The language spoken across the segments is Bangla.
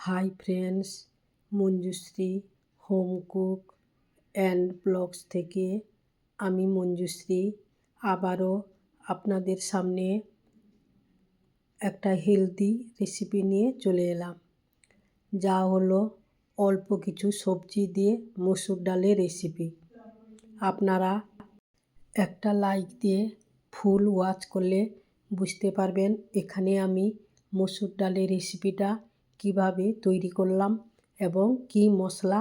Hi friends, Manjushree, home cook and blogs থেকে আমি মঞ্জুশ্রী। আবারও আপনাদের সামনে একটা হেলদি রেসিপি নিয়ে চলে এলাম। যা হলো অল্প কিছু সবজি দিয়ে মসুর ডালের রেসিপি আপনারা একটা লাইক দিয়ে ফুল ওয়াচ করলে বুঝতে পারবেন এখানে আমি মসুর ডালের রেসিপিটা কীভাবে তৈরি করলাম এবং কি মশলা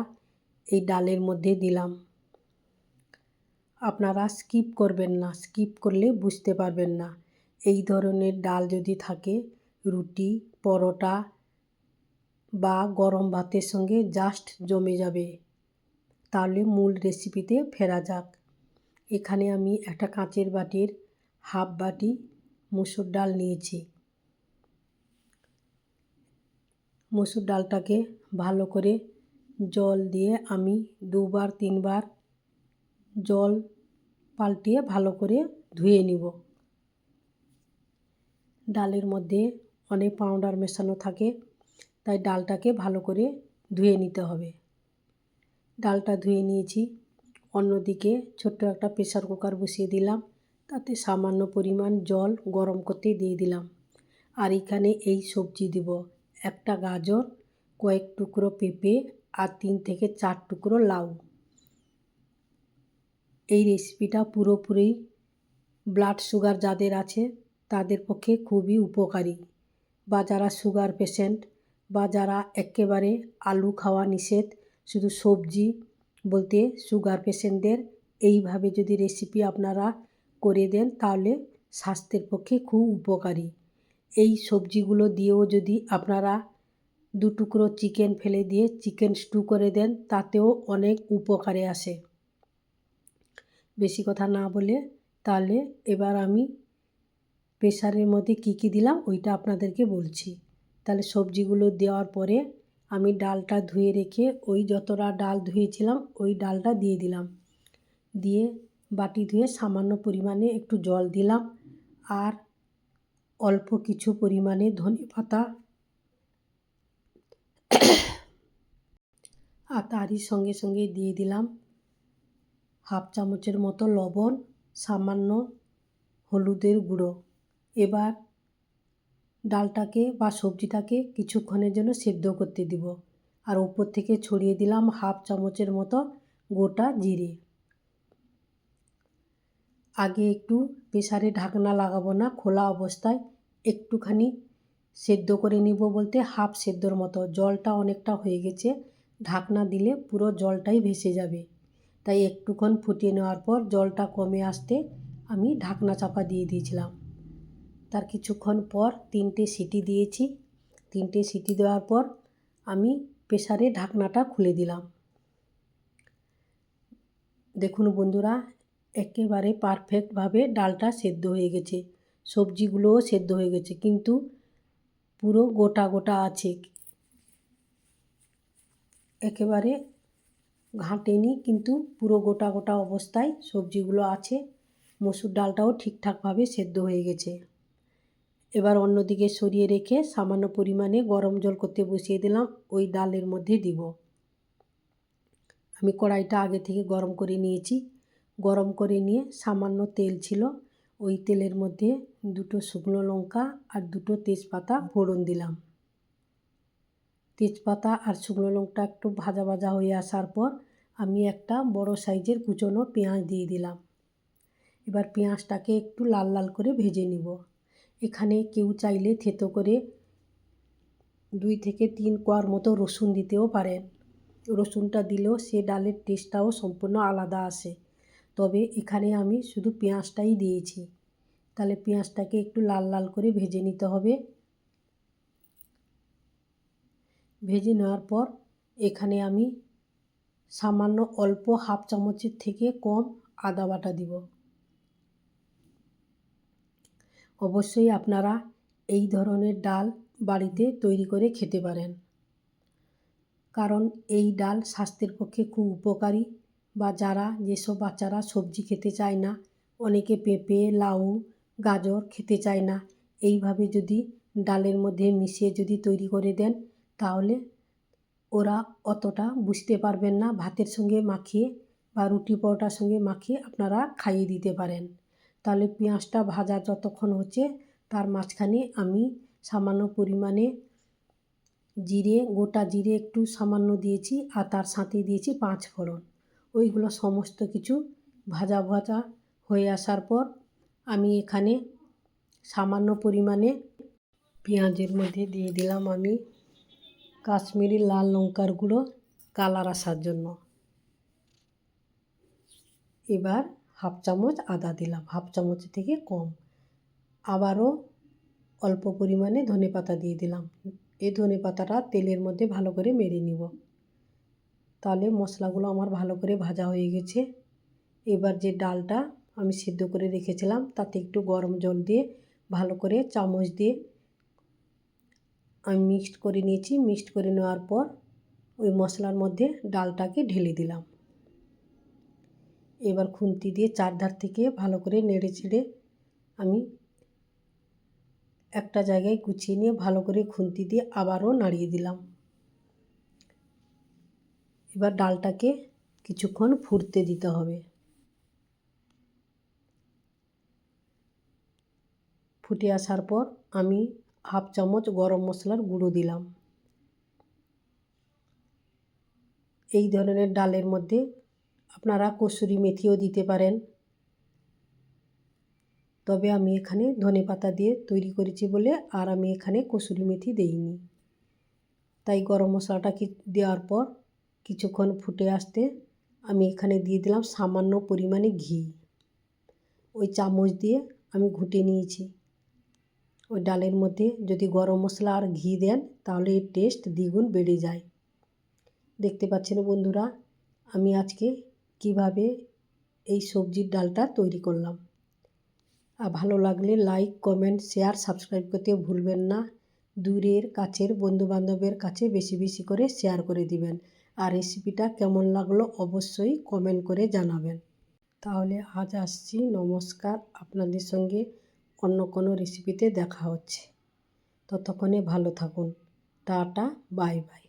এই ডালের মধ্যে দিলাম। আপনারা স্কিপ করবেন না, স্কিপ করলে বুঝতে পারবেন না। এই ধরনের ডাল যদি থাকে, রুটি, পরোটা বা গরম ভাতের সঙ্গে জাস্ট জমে যাবে, তাহলে মূল রেসিপিতে ফেরা যাক। এখানে আমি একটা কাঁচের বাটির হাফ বাটি মুসুর ডাল নিয়েছি। মসুর ডালটাকে ভালো করে জল দিয়ে আমি দুবার, তিনবার জল পাল্টিয়ে ভালো করে ধুয়ে নিব। ডালের মধ্যে অনেক পাউডার মেশানো থাকে, তাই ডালটাকে ভালো করে ধুয়ে নিতে হবে। ডালটা ধুয়ে নিয়েছি, অন্যদিকে ছোট্ট একটা প্রেশার কুকার বসিয়ে দিলাম, তাতে সামান্য পরিমাণ জল গরম করতে দিয়ে দিলাম। আর এখানে এই সবজি দিব একটা গাজর, কয়েক টুকরো পেঁপে আর তিন থেকে চার টুকরো লাউ। এই রেসিপিটা পুরোপুরি ব্লাড সুগার যাদের আছে তাদের পক্ষে খুবই উপকারী বা যারা সুগার পেশেন্ট বা যারা একেবারে আলু খাওয়া নিষেধ, শুধু সবজি বলতে সুগার পেশেন্টদের এইভাবে যদি রেসিপি আপনারা করে দেন তাহলে স্বাস্থ্যের পক্ষে খুব উপকারী। এই সবজিগুলো দিয়েও যদি আপনারা দু টুকরো চিকেন ফেলে দিয়ে চিকেন স্টু করে দেন, তাতেও অনেক উপকারে আসে। বেশি কথা না বলে তাহলে এবার আমি প্রেশারের মধ্যে কী কী দিলাম ওইটা আপনাদেরকে বলছি। তাহলে সবজিগুলো দেওয়ার পরে আমি ডালটা ধুয়ে রেখে ওই যতটা ডাল ধুয়েছিলাম, ওই ডালটা দিয়ে দিলাম। দিয়ে বাটি ধুয়ে সামান্য পরিমাণে একটু জল দিলাম। আর অল্প কিছু পরিমাণে ধনে পাতা। আর তারই সঙ্গে সঙ্গে দিয়ে দিলাম হাফ চামচের মতো লবণ, সামান্য হলুদের গুঁড়ো। এবার ডালটাকে বা সবজিটাকে কিছুক্ষণের জন্য সেদ্ধ করতে দিব। আর উপর থেকে ছড়িয়ে দিলাম হাফ চামচের মতো গোটা জিরে। আগে একটু প্রেসারে ঢাকনা লাগাবো না, খোলা অবস্থায় একটুখানি সেদ্ধ করে নিব বলতে হাফ সেদ্ধর মতো। জলটা অনেকটা হয়ে গেছে, ঢাকনা দিলে পুরো জলটাই ভেসে যাবে। তাই একটুক্ষণ ফুটিয়ে নেওয়ার পর জলটা কমে আসতে আমি ঢাকনা চাপা দিয়ে দিয়েছিলাম। তার কিছুক্ষণ পর তিনটে সিটি দিয়েছি। তিনটে সিটি দেওয়ার পর আমি প্রেসারে ঢাকনাটা খুলে দিলাম। দেখুন বন্ধুরা একেবারে পারফেক্টভাবে ডালটা সেদ্ধ হয়ে গেছে। সবজিগুলোও সেদ্ধ হয়ে গেছে, কিন্তু পুরো গোটা গোটা আছে। একেবারে ঘাঁটেনি, কিন্তু পুরো গোটা গোটা অবস্থায় সবজিগুলো আছে। মসুর ডালটাও ঠিকঠাকভাবে সেদ্ধ হয়ে গেছে। এবার অন্যদিকে সরিয়ে রেখে সামান্য পরিমাণে গরম জল করতে বসিয়ে দিলাম, ওই ডালের মধ্যে দিব। আমি কড়াইটা আগে থেকে গরম করে নিয়েছি। গরম করে নিয়ে সামান্য তেল ছিল। ওই তেলের মধ্যে দুটো শুকনো লঙ্কা আর দুটো তেজপাতা ফোড়ন দিলাম। তেজপাতা আর শুকনো লঙ্কা একটু ভাজা ভাজা হয়ে আসার পর আমি একটা বড় সাইজের কুচনো পেঁয়াজ দিয়ে দিলাম। এবার পেঁয়াজটাকে একটু লাল লাল করে ভেজে নিব। এখানে কেউ চাইলে থেতো করে দুই থেকে তিন কোয়ার মতো রসুন দিতেও পারেন। রসুনটা দিলেও সে ডালের টেস্টটাও সম্পূর্ণ আলাদা আসে। তবে এখানে আমি শুধু পেঁয়াজটাই দিয়েছি। তাহলে পেঁয়াজটাকে একটু লাল লাল করে ভেজে নিতে হবে। ভেজে নেওয়ার পর এখানে আমি সামান্য অল্প হাফ চামচের থেকে কম আদা বাটা দিব। অবশ্যই আপনারা এই ধরনের ডাল বাড়িতে তৈরি করে খেতে পারেন। কারণ এই ডাল স্বাস্থ্যের পক্ষে খুব উপকারী। বা যারা যেসব বাচ্চারা সবজি খেতে চায় না, অনেকে পেঁপে, লাউ, গাজর খেতে চায় না। এইভাবে যদি ডালের মধ্যে মিশিয়ে যদি তৈরি করে দেন, তাহলে ওরা অতটা বুঝতে পারবেন না, ভাতের সঙ্গে মাখিয়ে বা রুটি পরোটার সঙ্গে মাখিয়ে আপনারা খাইয়ে দিতে পারেন। তাহলে পেঁয়াজটা ভাজা যতক্ষণ হচ্ছে, তার মাঝখানে আমি সামান্য পরিমাণে জিরে, গোটা জিরে একটু সামান্য দিয়েছি আর তার সাথে দিয়েছি পাঁচ ফোড়ন। ওইগুলো সমস্ত কিছু ভাজা ভাজা হয়ে আসার পর আমি এখানে সামান্য পরিমাণে পেঁয়াজের মধ্যে দিয়ে দিলাম আমি কাশ্মীরি লাল লঙ্কার গুঁড়ো কালার আসার জন্য। এবার হাফ চামচ আদা দিলাম, হাফ চামচ থেকে কম। আবারও অল্প পরিমাণে ধনে পাতা দিয়ে দিলাম। এই ধনে পাতাটা তেলের মধ্যে ভালো করে মেরে নিব। তাহলে মশলাগুলো আমার ভালো করে ভাজা হয়ে গেছে। এবার যে ডালটা আমি সিদ্ধ করে রেখেছিলাম, তাতে একটু গরম জল দিয়ে ভালো করে চামচ দিয়ে আমি মিক্সড করে নিয়েছি। মিক্সড করে নেওয়ার পর ওই মশলার মধ্যে ডালটাকে ঢেলে দিলাম। এবার খুন্তি দিয়ে চারধার থেকে ভালো করে নেড়ে চেড়ে আমি একটা জায়গায় গুছিয়ে নিয়ে ভালো করে খুন্তি দিয়ে আবারও নাড়িয়ে দিলাম। এবার ডালটাকে কিছুক্ষণ ফুটতে দিতে হবে। ফুটে আসার পর আমি হাফ চামচ গরম মশলার গুঁড়ো দিলাম। এই ধরনের ডালের মধ্যে আপনারা কসুরি মেথিও দিতে পারেন। তবে আমি এখানে ধনে পাতা দিয়ে তৈরি করেছি বলে আর আমি এখানে কসুরি মেথি দেইনি। তাই গরম মশলাটা কি দেওয়ার পর কিছুক্ষণ ফুটে আসতে আমি এখানে দিয়ে দিলাম সামান্য পরিমাণে ঘি। ওই চামচ দিয়ে আমি ঘুটে নিয়েছি। ওই ডালের মধ্যে যদি গরম মশলা আর ঘি দেন তাহলে এর টেস্ট দ্বিগুণ বেড়ে যায়। দেখতে পাচ্ছেন বন্ধুরা, আমি আজকে কীভাবে এই সবজির ডালটা তৈরি করলাম। আর ভালো লাগলে লাইক কমেন্ট শেয়ার সাবস্ক্রাইব করতে ভুলবেন না। দূরের, কাছের বন্ধুবান্ধবের কাছে বেশি বেশি করে শেয়ার করে দিবেন। আর রেসিপিটা কেমন লাগল অবশ্যই কমেন্ট করে জানাবেন। তাহলে আজ আসছি, নমস্কার, আপনাদের সঙ্গে অন্য কোনো রেসিপিতে দেখা হচ্ছে। ততক্ষণে ভালো থাকুন। Tata bye bye